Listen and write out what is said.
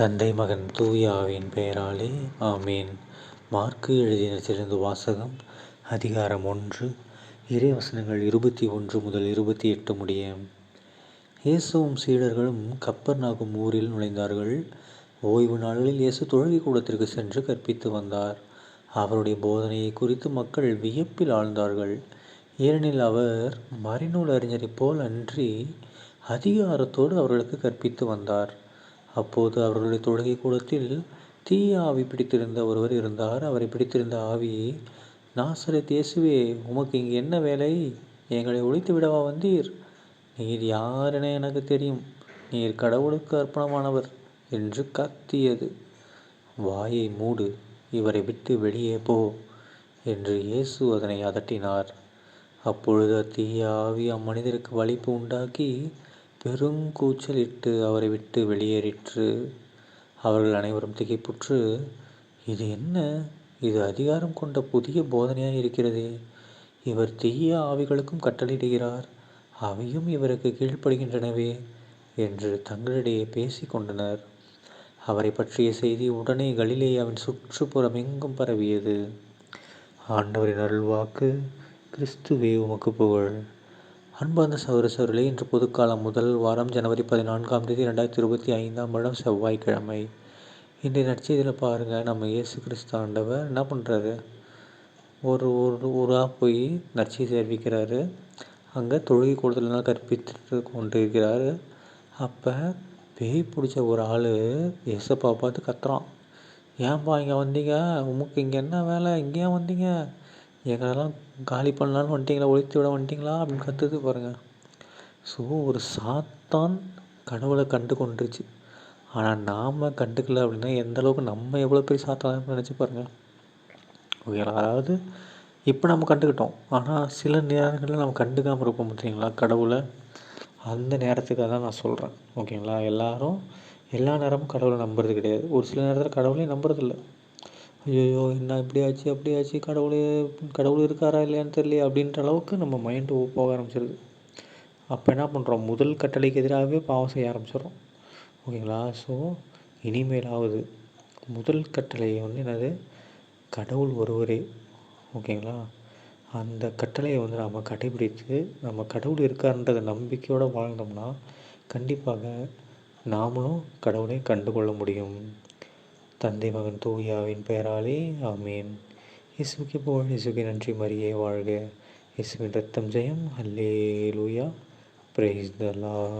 தந்தை மகன் தூயாவின் பெயராலே ஆமேன். மார்க்கு எழுதினத்திலிருந்து வாசகம் அதிகாரம் ஒன்று இறைவசனங்கள் இருபத்தி ஒன்று முதல் இருபத்தி எட்டு முடிய. இயேசுவும் சீடர்களும் கப்பர் நாகும் ஊரில் நுழைந்தார்கள். ஓய்வு நாள்களில் இயேசு தொழுகை கூடத்திற்கு சென்று கற்பித்து வந்தார். அவருடைய போதனையை குறித்து மக்கள் வியப்பில் ஆழ்ந்தார்கள். ஏனெனில் அவர் மறைநூல் அறிஞரைப் போல் அன்றி அதிகாரத்தோடு அவர்களுக்கு கற்பித்து வந்தார். அப்போது அவர்களுடைய தொழுகை கூடத்தில் தீய ஆவி பிடித்திருந்த ஒருவர் இருந்தார். அவரை பிடித்திருந்த ஆவி நாசரை தேசுவே உமக்கு இங்கு என்ன வேலை? எங்களை ஒழித்து விடவா வந்தீர்? நீர் யார் என எனக்கு தெரியும். நீர் கடவுளுக்கு அர்ப்பணமானவர் என்று கத்தியது. வாயை மூடு இவரை விட்டு வெளியே போ என்று இயேசு அதனை அதட்டினார். அப்பொழுது தீய ஆவி அம்மனிதருக்கு வலிப்பு உண்டாக்கி பெருங்கூச்சலிட்டு அவரை விட்டு வெளியேறிற்று. அவர்கள் அனைவரும் திகைப்புற்று இது என்ன? இது அதிகாரம் கொண்ட புதிய போதனையாக இருக்கிறதே. இவர் தீய ஆவிகளுக்கும் கட்டளையிடுகிறார். அவையும் இவருக்கு கீழ்ப்படுகின்றனவே என்று தங்களிடையே பேசிக்கொண்டனர் அவரை பற்றிய செய்தி உடனே கலிலேயாவின் சுற்றுப்புறம் எங்கும் பரவியது. ஆண்டவரின் அருள்வாக்கு கிறிஸ்துவே உமக்கு புகழ். அன்பார்ந்த சௌர இன்று பொதுக்காலம் முதல் வாரம் ஜனவரி பதினான்காம் தேதி ரெண்டாயிரத்தி இருபத்தி ஐந்தாம் வருடம் செவ்வாய்க்கிழமை. இன்றைய நற்செய்தியில் பாருங்கள் நம்ம இயேசு கிறிஸ்து ஆண்டவர் என்ன பண்ணுறாரு ஒரு ஒரு ஊராக போய் நற்செய்தி அறிவிக்கிறாரு. அங்கே தொழுகை கூடுதலாம் கற்பித்து கொண்டு இருக்கிறார் அப்போ பேய் பிடிச்ச ஒரு ஆள் இயேசப்பா பார்த்து கத்துறான். ஏன்பா இங்கே வந்தீங்க? உமக்கு இங்கே என்ன வேலை? இங்கேயா வந்தீங்க? எங்களெல்லாம் காலி பண்ணலான்னு வந்துட்டிங்களா? ஒழித்து விட வந்துட்டிங்களா? அப்படின்னு கற்றுது பாருங்கள் ஸோ ஒரு சாத்தான் கடவுளை கண்டு கொண்டுருச்சு ஆனால் நாம் கண்டுக்கல அப்படின்னா எந்த அளவுக்கு நம்ம எவ்வளோ பெரிய சாத்தான் நினச்சி பாருங்கள் ஓகேங்களா அதாவது இப்போ நம்ம கண்டுக்கிட்டோம். ஆனால் சில நேரங்களில் நம்ம கண்டுக்காமல் இருப்போம் பார்த்தீங்களா கடவுளை. அந்த நேரத்துக்காக தான் நான் சொல்கிறேன் ஓகேங்களா? எல்லாரும் எல்லா நேரமும் கடவுளை நம்புறது கிடையாது. ஒரு சில நேரத்தில் கடவுளையும் நம்புறதில்லை. ஐயோ என்ன இப்படி ஆச்சு அப்படி ஆச்சு கடவுளே கடவுள் இருக்காரா இல்லையான்னு தெரியல அப்படின்ற அளவுக்கு நம்ம மைண்டு போக ஆரம்பிச்சிருது. அப்போ என்ன பண்ணுறோம் முதல் கட்டளைக்கு எதிராகவே பாவம் செய்ய ஆரம்பிச்சிடுறோம். ஓகேங்களா? ஸோ இனிமேலாவது முதல் கட்டளை வந்து என்னது? கடவுள் ஒருவரே. ஓகேங்களா? அந்த கட்டளையை வந்து நம்ம கடைபிடித்து நம்ம கடவுள் இருக்கார்ன்றத நம்பிக்கையோடு வாழ்ந்தோம்னா கண்டிப்பாக நாமளும் கடவுளை கண்டுகொள்ள முடியும். தந்தை மகன் தூயாவின் பெயராலே ஆமேன். இசுக்கு புகழ் இசுக்கு நன்றி மரியே வாழ்க. இசுவின் ரத்தம் ஜெயம். அல்லே லூயா பிரைஸ் தலா